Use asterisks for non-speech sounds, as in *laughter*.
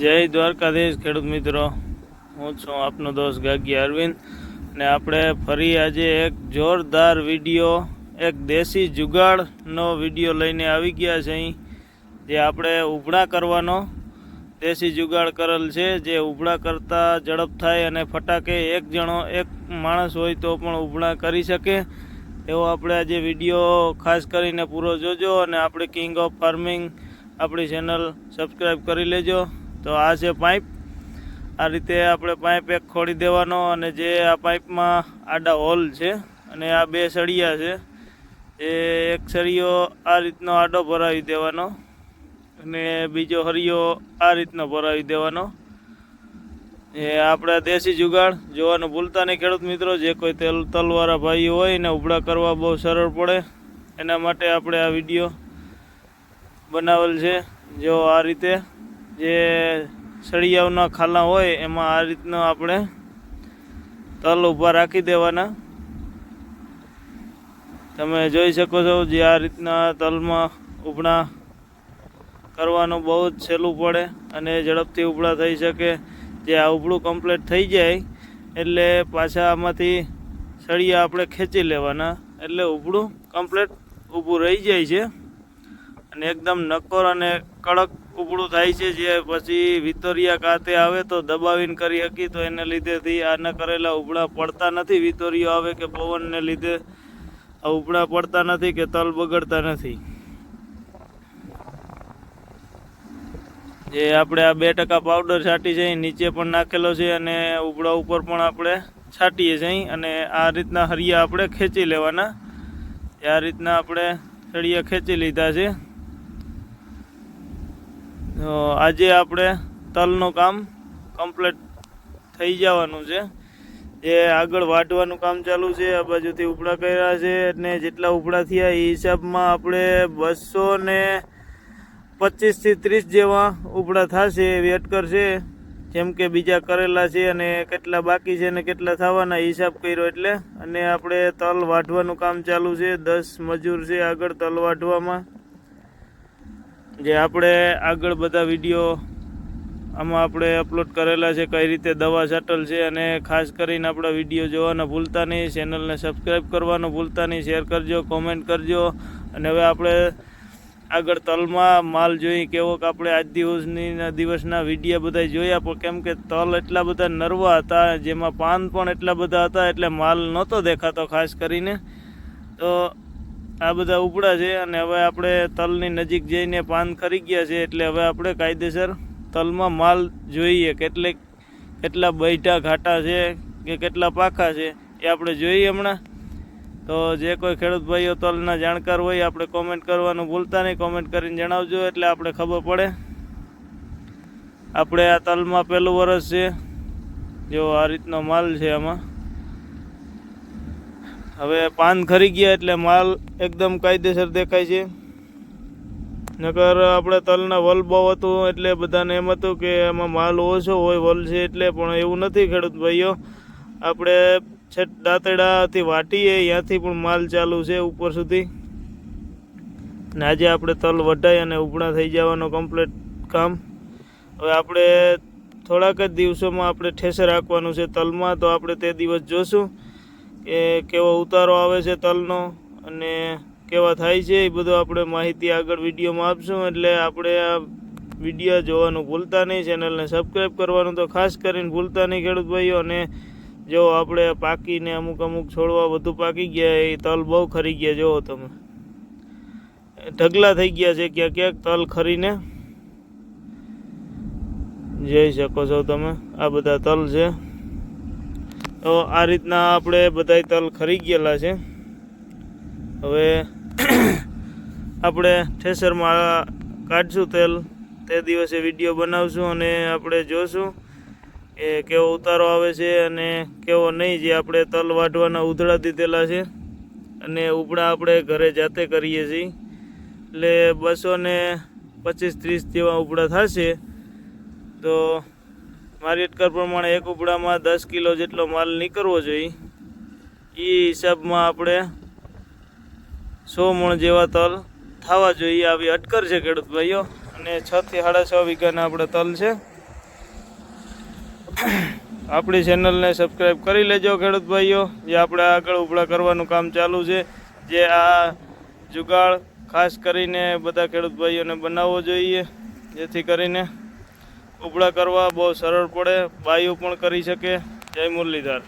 જય દ્વારકાધીશ, ખેડૂત મિત્રો. હું છું આપનો દોસ્ત ગાગી અરવિંદ ને આપણે ફરી આજે એક જોરદાર વીડિયો, એક દેશી જુગાડનો વીડિયો લઈને આવી ગયા છે અહીં, જે આપણે ઉભડા કરવાનો. દેશી જુગાડ કરેલ છે, જે ઉભડા કરતા ઝડપ થાય અને ફટાકે એક જણો એક માણસ હોય તો પણ ઉભડા કરી શકે. એવો આપણે આજે વીડિયો ખાસ કરીને પૂરો જોજો અને આપણે કિંગ ઓફ ફાર્મિંગ આપણી ચેનલ સબસ્ક્રાઈબ કરી લેજો. તો આ છે પાઇપ. આ રીતે આપણે પાઇપ એક ખોડી દેવાનો અને જે આ પાઇપમાં આડા હોલ છે અને આ બે સળિયા છે, એ એક સળિયો આ રીતનો આડો ભરાવી દેવાનો અને બીજો હરિયો આ રીતનો ભરાવી દેવાનો. એ આપણા દેશી જુગાડ જોવાનું ભૂલતા નહીં. ખેડૂત મિત્રો, જે કોઈ તેલ તલવાળા ભાઈઓ હોય એને ઉભડા કરવા બહુ સરળ પડે. એના માટે આપણે આ વીડિયો બનાવેલ છે. જો આ રીતે જે સળિયાઓના ખાલા હોય, એમાં આ રીતનો આપણે તલ ઊભા રાખી દેવાના. તમે જોઈ શકો છો જે આ રીતના તલમાં ઉભણા કરવાનું બહુ જ સહેલું પડે અને ઝડપથી ઉભડા થઈ શકે. જે આ ઉભડું કમ્પ્લીટ થઈ જાય, એટલે પાછા આમાંથી સળિયા આપણે ખેંચી લેવાના. એટલે ઉભડું કમ્પ્લીટ ઊભું રહી જાય છે. અને એકદમ નક્કોર અને કડક ઉભડું થાય છે, જે પછી વિતોરિયા કાતે આવે તો દબાવીને કરી શકી તો એને લીધેથી આના કરેલા ઉભડા પડતા નથી. વિતોરિયો આવે કે પવનને લીધે આ ઉભડા પડતા નથી કે તલ બગડતા નથી. જે આપણે આ બે ટકા પાવડર છાંટી છે નીચે પણ નાખેલો છે અને ઉભડા ઉપર પણ આપણે છાંટીએ છીએ. અને આ રીતના હરિયા આપણે ખેંચી લેવાના. આ રીતના આપણે સળિયા ખેંચી લીધા છે. આજે આપણે તલનું કામ કમ્પ્લીટ થઈ જવાનું છે. જે આગળ વાટવાનું કામ ચાલુ છે, આ બાજુથી ઉપડા કર્યા છે અને જેટલા ઉપડા થયા એ હિસાબમાં આપણે બસો ને પચીસથી ત્રીસ જેવા ઉપડા થશે એવી અટકર છે. જેમ કે બીજા કરેલા છે અને કેટલા બાકી છે અને કેટલા થવાના હિસાબ કર્યો એટલે. અને આપણે તલ વાઢવાનું કામ ચાલુ છે, દસ મજૂર છે આગળ તલ વાઢવામાં જે આપણે આગળ બધા વીડિયો આમાં આપણે અપલોડ કરેલા છે, કઈ રીતે દવા છાંટલ છે અને ખાસ કરીને આપણા વીડિયો જોવાના ભૂલતા નહીં ચેનલને સબસ્ક્રાઈબ કરવાનું ભૂલતા નહીં શેર કરજો કોમેન્ટ કરજો. અને હવે આપણે આગળ તલમાં માલ જોઈ કેવો કે આપણે આજ દિવસની દિવસના વિડીયા બધા જોયા, પણ કેમ કે તલ એટલા બધા નરવા હતા, જેમાં પાન પણ એટલા બધા હતા, એટલે માલ નહોતો દેખાતો ખાસ કરીને. તો આ બધા ઉપડા છે અને હવે આપણે તલની નજીક જઈને પાન ખરી ગયા છે એટલે હવે આપણે કાયદેસર તલમાં માલ જોઈએ કેટલે કેટલા બૈઠા ઘાટા છે કે કેટલા પાખા છે એ આપણે જોઈએ હમણાં. તો જે કોઈ ખેડૂત ભાઈઓ તલના જાણકાર હોય આપણે કોમેન્ટ કરવાનું ભૂલતા નહીં. કોમેન્ટ કરીને જણાવજો એટલે આપણે ખબર પડે. આપણે આ તલમાં પહેલું વરસ છે. જો આ રીતનો માલ છે આમાં. હવે પાન ખરી ગયા એટલે માલ એકદમ કાયદેસર દેખાય છે. નકર આપણે તલના વલ બહુ હતું એટલે બધાને એમ હતું કે એમાં માલ ઓછો હોય, વલ છે એટલે, પણ એવું નથી ખેડૂત ભાઈઓ. આપણે છેટ દાંતડાથી વાટીએ ત્યાંથી પણ માલ ચાલુ છે ઉપર સુધી. ને આજે આપણે તલ વઢાઈ અને ઉભણા થઈ જવાનો કમ્પ્લીટ કામ. હવે આપણે થોડાક જ દિવસોમાં આપણે ઠેસર રાખવાનું છે તલમાં, તો આપણે તે દિવસ જોશું. કે કેવો ઉતારો આવે છે તલનો અને કેવા થાય છે, એ બધું આપણે માહિતી આગળ વિડીયોમાં આપશું. એટલે આપણે આ વીડિયો જોવાનું ભૂલતા નહીં. ચેનલને સબસ્ક્રાઈબ કરવાનું તો ખાસ કરીને ભૂલતા નહીં, ખેડૂત ભાઈઓ. અને જો આપણે પાકીને અમુક અમુક છોડવા વધુ પાકી ગયા, એ તલ બહુ ખરી ગયા. જુઓ તમે. ઢગલા થઈ ગયા છે ક્યાંક ક્યાંક તલ ખરીને. જોઈ શકો છો તમે. આ બધા તલ છે. તો આ રીતના આપણે બધા તલ ખરી ગયેલા છે. હવે *coughs* આપણે ઠેસરમાં કાઢશું તેલ. તે દિવસે વીડિયો બનાવશું અને આપણે જોશું કે કેવો ઉતારો આવે છે અને કેવો નહીં જે આપણે તલ વાઢવાના ઉધડા દીધેલા છે. અને ઉપડા આપણે ઘરે જાતે કરીએ છીએ. એટલે બસો ને પચીસ ત્રીસ જેવા ઉપડા થશે. તો મારી અટકર પ્રમાણે એક ઉપડામાં દસ કિલો જેટલો માલ નીકળવો જોઈએ. એ હિસાબમાં આપણે સો મણ જેવા તલ થવા જોઈએ આવી અટકર છે ખેડૂત ભાઈઓ. અને છ થી સાડા છ વીઘાના આપણે તલ છે. આપણી ચેનલને સબસ્ક્રાઈબ કરી લેજો ખેડૂત ભાઈઓ. જે આપણે આગળ ઉપડા કરવાનું કામ ચાલુ છે. જે આ જુગાડ ખાસ કરીને બધા ખેડૂત ભાઈઓને બનાવવો જોઈએ. જેથી કરીને ઉપડા કરવા બહુ સરળ પડે બાયો પણ કરી શકે. જય મુરલીધર.